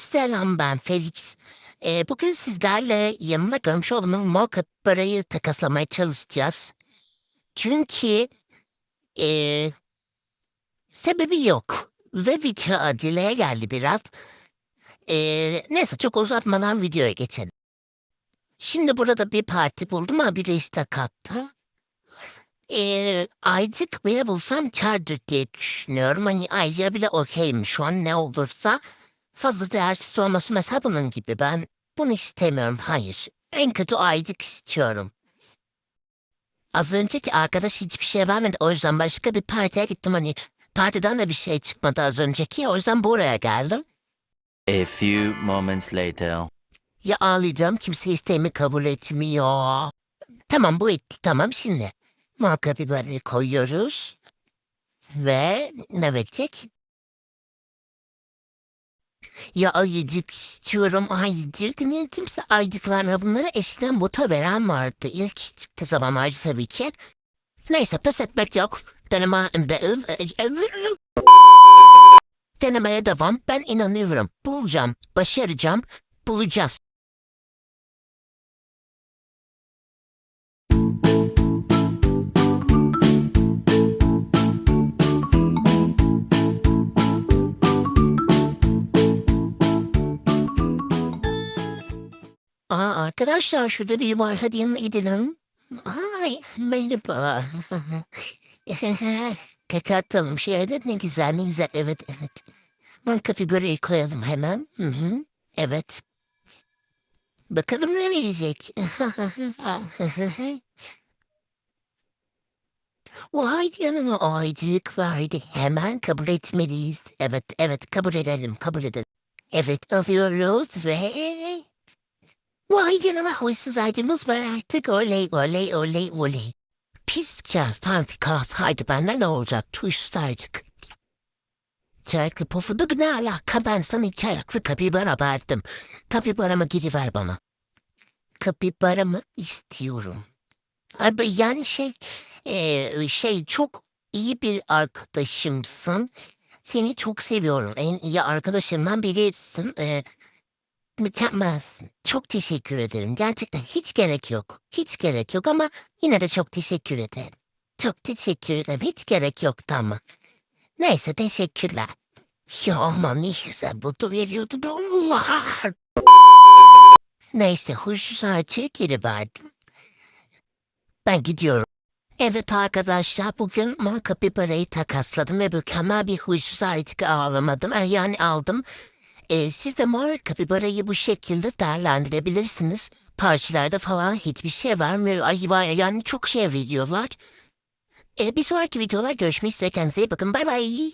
Selam ben Felix. Ee, bugün sizlerle yanımda görmüş olduğum mock parayı takaslamaya çalışacağız. Çünkü ee, sebebi yok. Ve video aceleye geldi biraz. Ee, neyse çok uzatmadan videoya geçelim. Şimdi burada bir parti buldum ama bir istek attı. Ee, aycık bile bulsam kardır diye düşünüyorum. Hani aycığa bile okeyim şu an ne olursa. Fazla değersiz olması mesela bunun gibi. Ben bunu istemiyorum. Hayır. En kötü aycık istiyorum. Az önceki arkadaş hiçbir şey vermedi. O yüzden başka bir partiye gittim. Hani partiden de bir şey çıkmadı az önceki. O yüzden buraya geldim. A few moments later. Ya ağlayacağım kimse isteğimi kabul etmiyor. Tamam bu etti tamam şimdi. Marka biberi koyuyoruz. Ve ne verecek? Ya ayıcık istiyorum ayıcık. Niye kimse ayıcık vermiyor? Bunlara eskiden bota veren vardı. İlk çıktı zamanlar tabii ki. Neyse pes etmek yok. Deneme, Denemeye devam. Ben inanıyorum. Bulacağım. Başaracağım. Bulacağız. Aa, arkadaşlar şurada biri var. Hadi yanına. Ay merhaba. Kaka atalım şöyle ne güzel ne güzel evet evet. Banka figürü koyalım hemen. Hı hı. Evet. Bakalım ne verecek. Vay canına aycık verdi. Hemen kabul etmeliyiz. Evet evet kabul edelim kabul edelim. Evet alıyoruz ve... Vay canına huysuz aydımız var artık. Oley oley oley oley. Pis kağıt tantikas haydi benden ne olacak? Tuysuz artık. Çayaklı pofuduk ne alaka ben sana çayaklı kapibara verdim. Kapibaramı geri ver bana. Kapibaramı istiyorum. Abi yani şey eee, şey çok iyi bir arkadaşımsın. Seni çok seviyorum. En iyi arkadaşımdan birisin. Eee Mükemmelsin. Çok teşekkür ederim. Gerçekten hiç gerek yok. Hiç gerek yok ama yine de çok teşekkür ederim. Çok teşekkür ederim. Hiç gerek yoktu ama. Neyse teşekkürler. Ya aman ne güzel buldu veriyordu Allah. Neyse huysuz ağaçı geri verdim. Ben gidiyorum. Evet arkadaşlar bugün marka bir parayı takasladım ve mükemmel bir huysuz artık ağlamadım. Er, Yani aldım. Ee, siz de mor kapibarayı bu şekilde değerlendirebilirsiniz. Parçalarda falan hiçbir şey vermiyor. Ay vay yani çok şey veriyorlar. Ee, bir sonraki videolar görüşmek üzere. Kendinize iyi bakın. Bay bay.